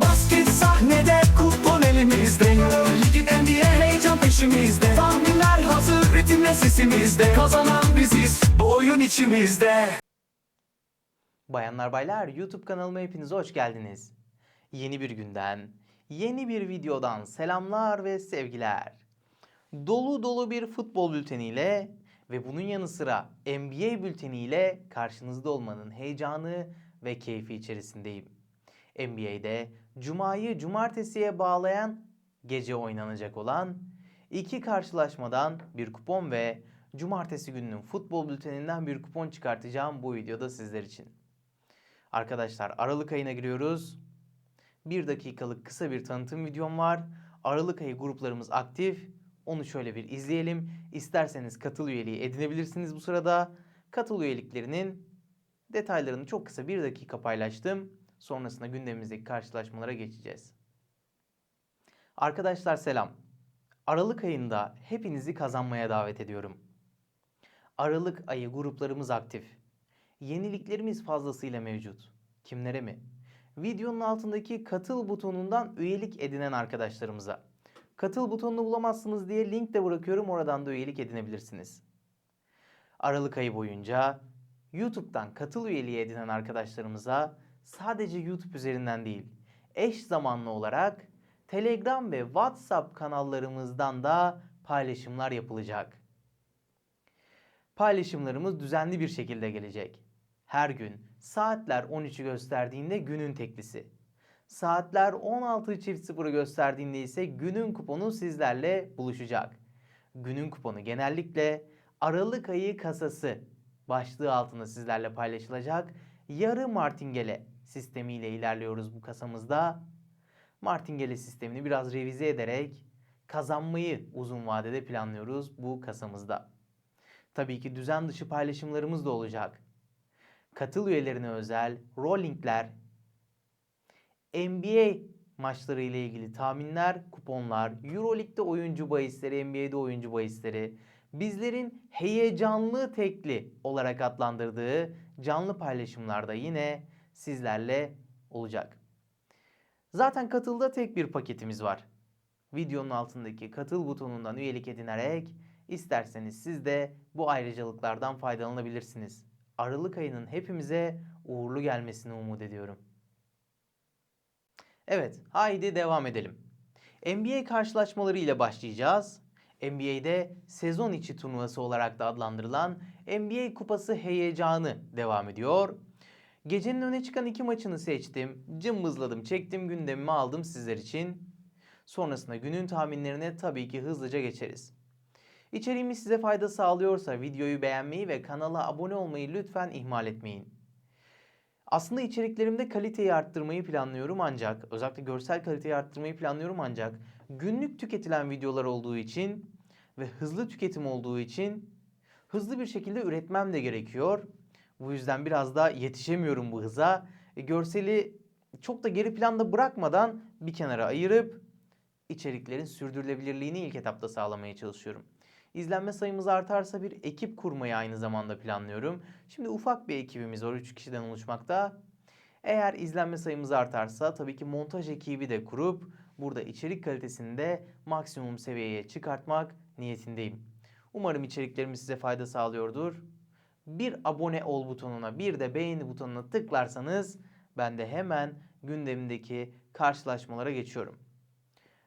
Basket sahnede kupon elimizde Ligin NBA heyecan peşimizde Tahminler hazır ritimle sesimizde Kazanan biziz bu oyun içimizde Bayanlar baylar YouTube kanalıma hepiniz hoş geldiniz. Yeni bir günden, yeni bir videodan selamlar ve sevgiler. Dolu dolu bir futbol bülteniyle ve bunun yanı sıra NBA bülteniyle karşınızda olmanın heyecanı ve keyfi içerisindeyim. NBA'de Cuma'yı Cumartesi'ye bağlayan gece oynanacak olan iki karşılaşmadan bir kupon ve Cumartesi gününün futbol bülteninden bir kupon çıkartacağım bu videoda sizler için. Arkadaşlar Aralık ayına giriyoruz. Bir dakikalık kısa bir tanıtım videom var. Aralık ayı gruplarımız aktif. Onu şöyle bir izleyelim. İsterseniz katıl üyeliği edinebilirsiniz bu sırada. Katıl üyeliklerinin detaylarını çok kısa bir dakika paylaştım. Sonrasında gündemimizdeki karşılaşmalara geçeceğiz. Arkadaşlar selam. Aralık ayında hepinizi kazanmaya davet ediyorum. Aralık ayı gruplarımız aktif. Yeniliklerimiz fazlasıyla mevcut. Kimlere mi? Videonun altındaki katıl butonundan üyelik edinen arkadaşlarımıza. Katıl butonunu bulamazsınız diye link de bırakıyorum oradan da üyelik edinebilirsiniz. Aralık ayı boyunca YouTube'dan katıl üyeliği edinen arkadaşlarımıza sadece YouTube üzerinden değil, eş zamanlı olarak Telegram ve WhatsApp kanallarımızdan da paylaşımlar yapılacak. Paylaşımlarımız düzenli bir şekilde gelecek. Her gün saatler 13'ü gösterdiğinde günün teklisi. Saatler 16.00'ı gösterdiğinde ise günün kuponu sizlerle buluşacak. Günün kuponu genellikle Aralık ayı kasası başlığı altında sizlerle paylaşılacak. Yarı martingale sistemiyle ilerliyoruz bu kasamızda. Martingale sistemini biraz revize ederek kazanmayı uzun vadede planlıyoruz bu kasamızda. Tabii ki düzen dışı paylaşımlarımız da olacak. Katıl üyelerine özel rollingler, NBA maçları ile ilgili tahminler, kuponlar, Euroleague'de oyuncu bahisleri, NBA'de oyuncu bahisleri, bizlerin heyecanlı tekli olarak adlandırdığı canlı paylaşımlarda yine sizlerle olacak. Zaten katılda tek bir paketimiz var. Videonun altındaki katıl butonundan üyelik edinerek isterseniz siz de bu ayrıcalıklardan faydalanabilirsiniz. Aralık ayının hepimize uğurlu gelmesini umut ediyorum. Evet, haydi devam edelim. NBA karşılaşmaları ile başlayacağız. NBA'de sezon içi turnuvası olarak da adlandırılan NBA Kupası heyecanı devam ediyor. Gecenin öne çıkan iki maçını seçtim. Cımbızladım, çektim gündemimi aldım sizler için. Sonrasında günün tahminlerine tabii ki hızlıca geçeriz. İçeriğimiz size fayda sağlıyorsa videoyu beğenmeyi ve kanala abone olmayı lütfen ihmal etmeyin. Aslında içeriklerimde kaliteyi arttırmayı planlıyorum ancak özellikle görsel kaliteyi arttırmayı planlıyorum ancak günlük tüketilen videolar olduğu için ve hızlı tüketim olduğu için hızlı bir şekilde üretmem de gerekiyor. Bu yüzden biraz da yetişemiyorum bu hıza. E, görseli çok da geri planda bırakmadan bir kenara ayırıp içeriklerin sürdürülebilirliğini ilk etapta sağlamaya çalışıyorum. İzlenme sayımız artarsa bir ekip kurmayı aynı zamanda planlıyorum. Şimdi ufak bir ekibimiz var 3 kişiden oluşmakta. Eğer izlenme sayımız artarsa tabii ki montaj ekibi de kurup burada içerik kalitesini de maksimum seviyeye çıkartmak niyetindeyim. Umarım içeriklerimiz size fayda sağlıyordur. Bir abone ol butonuna bir de beğeni butonuna tıklarsanız ben de hemen gündemdeki karşılaşmalara geçiyorum.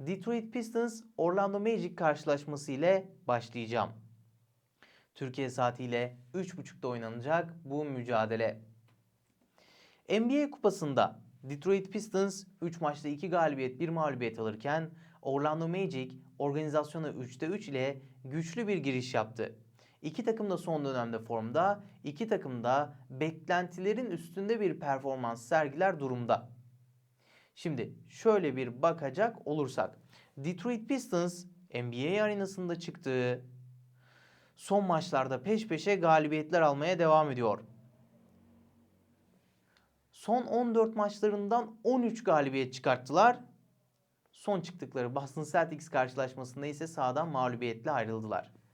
Detroit Pistons Orlando Magic karşılaşması ile başlayacağım. Türkiye saatiyle 3.30'da oynanacak bu mücadele. NBA kupasında Detroit Pistons 3 maçta 2 galibiyet 1 mağlubiyet alırken Orlando Magic organizasyona 3'te 3 ile güçlü bir giriş yaptı. İki takım da son dönemde formda, iki takım da beklentilerin üstünde bir performans sergiler durumda. Şimdi şöyle bir bakacak olursak. Detroit Pistons NBA arenasında çıktığı son maçlarda peş peşe galibiyetler almaya devam ediyor. Son 14 maçlarından 13 galibiyet çıkarttılar. Son çıktıkları Boston Celtics karşılaşmasında ise sahadan mağlubiyetle ayrıldılar.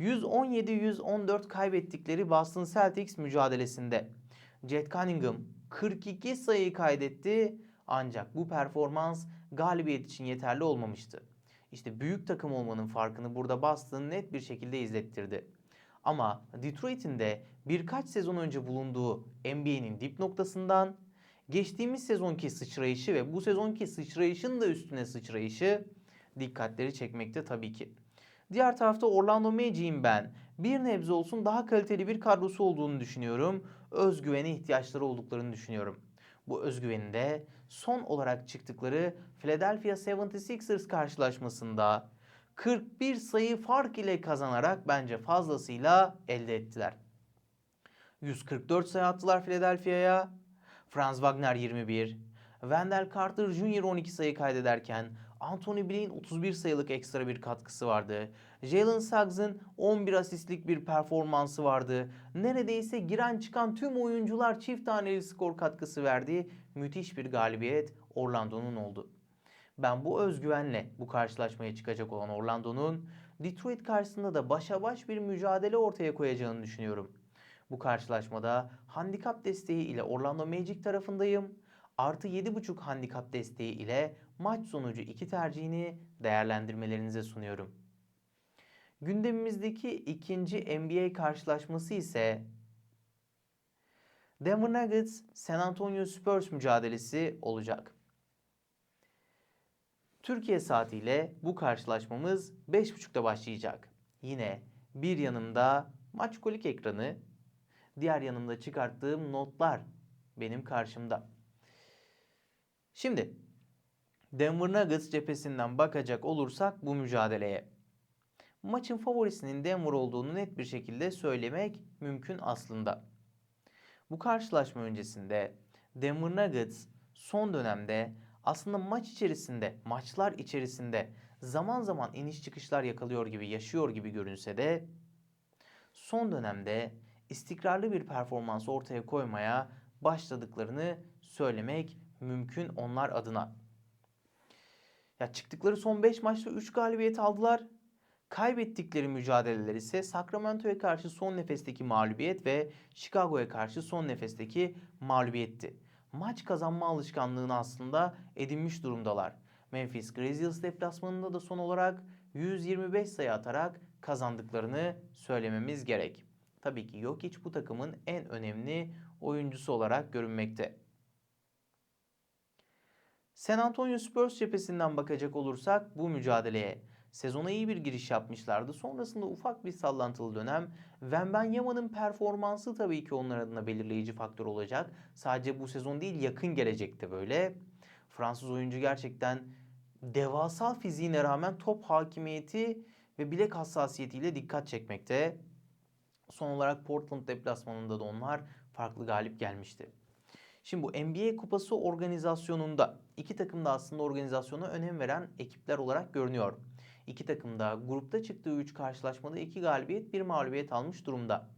117-114 kaybettikleri Boston Celtics mücadelesinde Jet Cunningham 42 sayı kaydetti. Ancak bu performans galibiyet için yeterli olmamıştı. İşte büyük takım olmanın farkını burada Boston net bir şekilde izlettirdi. Ama Detroit'in de birkaç sezon önce bulunduğu NBA'nin dip noktasından geçtiğimiz sezonki sıçrayışı ve bu sezonki sıçrayışın da üstüne sıçrayışı dikkatleri çekmekte tabii ki. Diğer tarafta Orlando Magic'in ben bir nebze olsun daha kaliteli bir kadrosu olduğunu düşünüyorum. Özgüvene ihtiyaçları olduklarını düşünüyorum. Bu özgüveni de son olarak çıktıkları Philadelphia 76ers karşılaşmasında 41 sayı fark ile kazanarak bence fazlasıyla elde ettiler. 144 sayı attılar Philadelphia'ya. Franz Wagner 21, Wendell Carter Jr. 12 sayı kaydederken Anthony Blaine 31 sayılık ekstra bir katkısı vardı. Jalen Suggs'ın 11 asistlik bir performansı vardı. Neredeyse giren çıkan tüm oyuncular çift taneli skor katkısı verdiği müthiş bir galibiyet Orlando'nun oldu. Ben bu özgüvenle bu karşılaşmaya çıkacak olan Orlando'nun Detroit karşısında da başa baş bir mücadele ortaya koyacağını düşünüyorum. Bu karşılaşmada handikap desteği ile Orlando Magic tarafındayım. Artı 7.5 handikap desteği ile maç sonucu iki tercihini değerlendirmelerinize sunuyorum. Gündemimizdeki ikinci NBA karşılaşması ise Denver Nuggets San Antonio Spurs mücadelesi olacak. Türkiye saatiyle bu karşılaşmamız 5.30'da başlayacak. Yine bir yanımda maç kolik ekranı, diğer yanımda çıkarttığım notlar benim karşımda. Şimdi Denver Nuggets cephesinden bakacak olursak bu mücadeleye. Maçın favorisinin Denver olduğunu net bir şekilde söylemek mümkün aslında. Bu karşılaşma öncesinde Denver Nuggets son dönemde aslında maç içerisinde, maçlar içerisinde zaman zaman iniş çıkışlar yakalıyor gibi, yaşıyor gibi görünse de son dönemde istikrarlı bir performans ortaya koymaya başladıklarını söylemek mümkün onlar adına. Ya çıktıkları son 5 maçta 3 galibiyet aldılar. Kaybettikleri mücadeleler ise Sacramento'ya karşı son nefesteki mağlubiyet ve Chicago'ya karşı son nefesteki mağlubiyetti. Maç kazanma alışkanlığını aslında edinmiş durumdalar. Memphis Grizzlies deplasmanında da son olarak 125 sayı atarak kazandıklarını söylememiz gerek. Tabii ki Jokic bu takımın en önemli oyuncusu olarak görünmekte. San Antonio Spurs cephesinden bakacak olursak bu mücadeleye sezona iyi bir giriş yapmışlardı. Sonrasında ufak bir sallantılı dönem. Wembanyama'nın performansı tabii ki onlar adına belirleyici faktör olacak. Sadece bu sezon değil yakın gelecekte böyle. Fransız oyuncu gerçekten devasa fiziğine rağmen top hakimiyeti ve bilek hassasiyetiyle dikkat çekmekte. Son olarak Portland deplasmanında da onlar farklı galip gelmişti. Şimdi bu NBA Kupası organizasyonunda iki takım da aslında organizasyona önem veren ekipler olarak görünüyor. İki takım da grupta çıktığı 3 karşılaşmada 2 galibiyet 1 mağlubiyet almış durumda.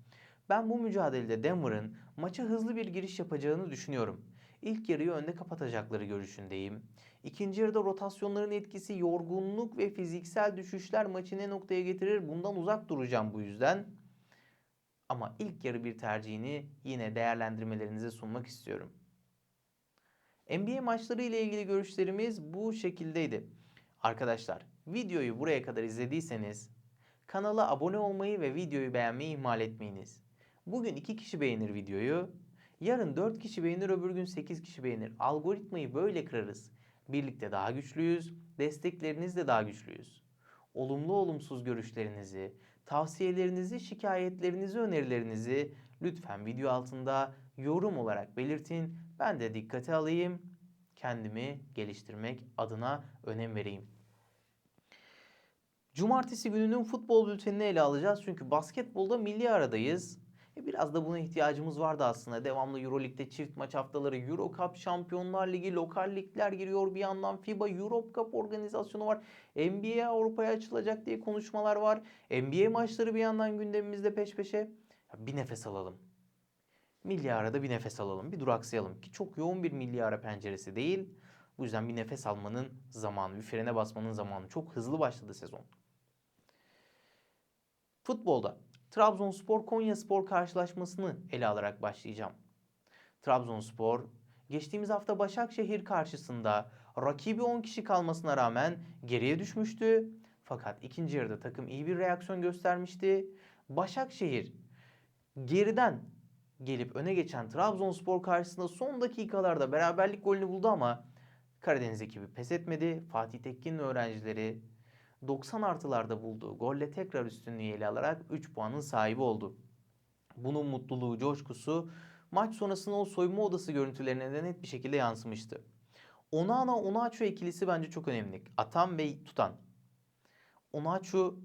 Ben bu mücadelede Denver'ın maça hızlı bir giriş yapacağını düşünüyorum. İlk yarıyı önde kapatacakları görüşündeyim. İkinci yarıda rotasyonların etkisi, yorgunluk ve fiziksel düşüşler maçı ne noktaya getirir bundan uzak duracağım bu yüzden. Ama ilk yarı bir tercihini yine değerlendirmelerinize sunmak istiyorum. NBA maçları ile ilgili görüşlerimiz bu şekildeydi. Arkadaşlar videoyu buraya kadar izlediyseniz kanala abone olmayı ve videoyu beğenmeyi ihmal etmeyiniz. Bugün 2 kişi beğenir videoyu. Yarın 4 kişi beğenir öbür gün 8 kişi beğenir. Algoritmayı böyle kırarız. Birlikte daha güçlüyüz. Desteklerinizle daha güçlüyüz. Olumlu olumsuz görüşlerinizi, tavsiyelerinizi, şikayetlerinizi, önerilerinizi lütfen video altında yorum olarak belirtin. Ben de dikkate alayım. Kendimi geliştirmek adına önem vereyim. Cumartesi gününün futbol bültenini ele alacağız. Çünkü basketbolda milli aradayız. E biraz da buna ihtiyacımız vardı aslında. Devamlı Euroleague'de çift maç haftaları, Euro Cup, Şampiyonlar Ligi, lokal ligler giriyor. Bir yandan FIBA Europe Cup organizasyonu var. NBA Avrupa'ya açılacak diye konuşmalar var. NBA maçları bir yandan gündemimizde peş peşe. Bir nefes alalım. Milli arada bir nefes alalım, bir duraksayalım ki çok yoğun bir milli ara penceresi değil. Bu yüzden bir nefes almanın zamanı, bir frene basmanın zamanı. Çok hızlı başladı sezon. Futbolda Trabzonspor Konyaspor karşılaşmasını ele alarak başlayacağım. Trabzonspor geçtiğimiz hafta Başakşehir karşısında rakibi 10 kişi kalmasına rağmen geriye düşmüştü. Fakat ikinci yarıda takım iyi bir reaksiyon göstermişti. Başakşehir geriden gelip öne geçen Trabzonspor karşısında son dakikalarda beraberlik golünü buldu ama Karadeniz ekibi pes etmedi. Fatih Tekkin'in öğrencileri 90 artılarda bulduğu golle tekrar üstünlüğü ele alarak 3 puanın sahibi oldu. Bunun mutluluğu, coşkusu maç sonrasında o soyunma odası görüntülerine de net bir şekilde yansımıştı. Onana Onaçu ikilisi bence çok önemli. Atan ve tutan. Onaçu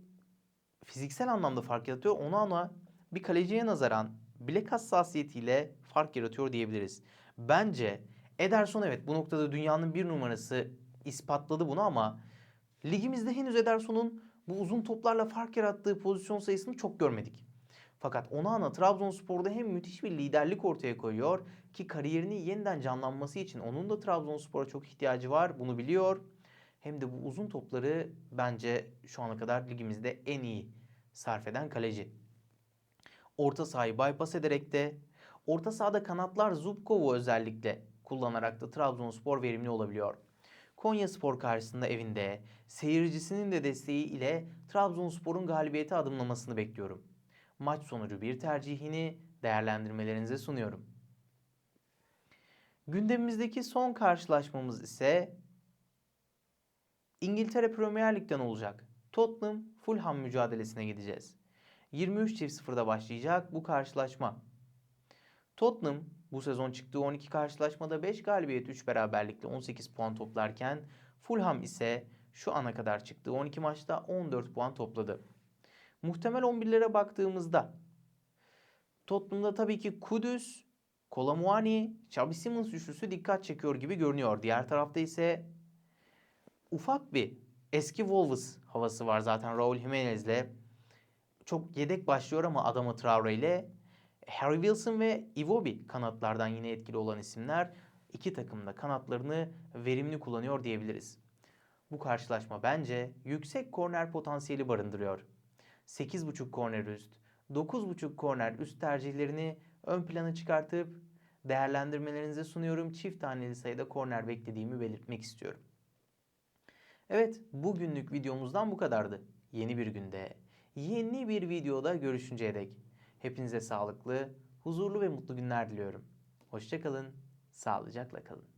fiziksel anlamda fark yaratıyor. Onana bir kaleciye nazaran bilek hassasiyetiyle fark yaratıyor diyebiliriz. Bence Ederson evet bu noktada dünyanın bir numarası ispatladı bunu ama ligimizde henüz Ederson'un bu uzun toplarla fark yarattığı pozisyon sayısını çok görmedik. Fakat Onana Trabzonspor'da hem müthiş bir liderlik ortaya koyuyor ki kariyerini yeniden canlanması için onun da Trabzonspor'a çok ihtiyacı var bunu biliyor. Hem de bu uzun topları bence şu ana kadar ligimizde en iyi sarf eden kaleci. Orta sahayı bypass ederek de orta sahada kanatlar Zubkov'u özellikle kullanarak da Trabzonspor verimli olabiliyor. Konya Spor karşısında evinde seyircisinin de desteği ile Trabzonspor'un galibiyete adımlamasını bekliyorum. Maç sonucu bir tercihini değerlendirmelerinize sunuyorum. Gündemimizdeki son karşılaşmamız ise İngiltere Premier Lig'den olacak. Tottenham Fulham mücadelesine gideceğiz. 23.00'da başlayacak bu karşılaşma. Tottenham bu sezon çıktığı 12 karşılaşmada 5 galibiyet 3 beraberlikle 18 puan toplarken Fulham ise şu ana kadar çıktığı 12 maçta 14 puan topladı. Muhtemel 11'lere baktığımızda Tottenham'da tabii ki Kudüs, Kolomuani, Xabi Simons üçlüsü dikkat çekiyor gibi görünüyor. Diğer tarafta ise ufak bir eski Wolves havası var zaten Raul Jimenez'le. Çok yedek başlıyor ama Adama Traore ile Harry Wilson ve Iwobi kanatlardan yine etkili olan isimler. İki takım da kanatlarını verimli kullanıyor diyebiliriz. Bu karşılaşma bence yüksek korner potansiyeli barındırıyor. 8.5 korner üst, 9.5 korner üst tercihlerini ön plana çıkartıp değerlendirmelerinize sunuyorum. Çift taneli sayıda korner beklediğimi belirtmek istiyorum. Evet, bugünlük videomuzdan bu kadardı. Yeni bir günde, yeni bir videoda görüşünceye dek hepinize sağlıklı, huzurlu ve mutlu günler diliyorum. Hoşçakalın, sağlıcakla kalın.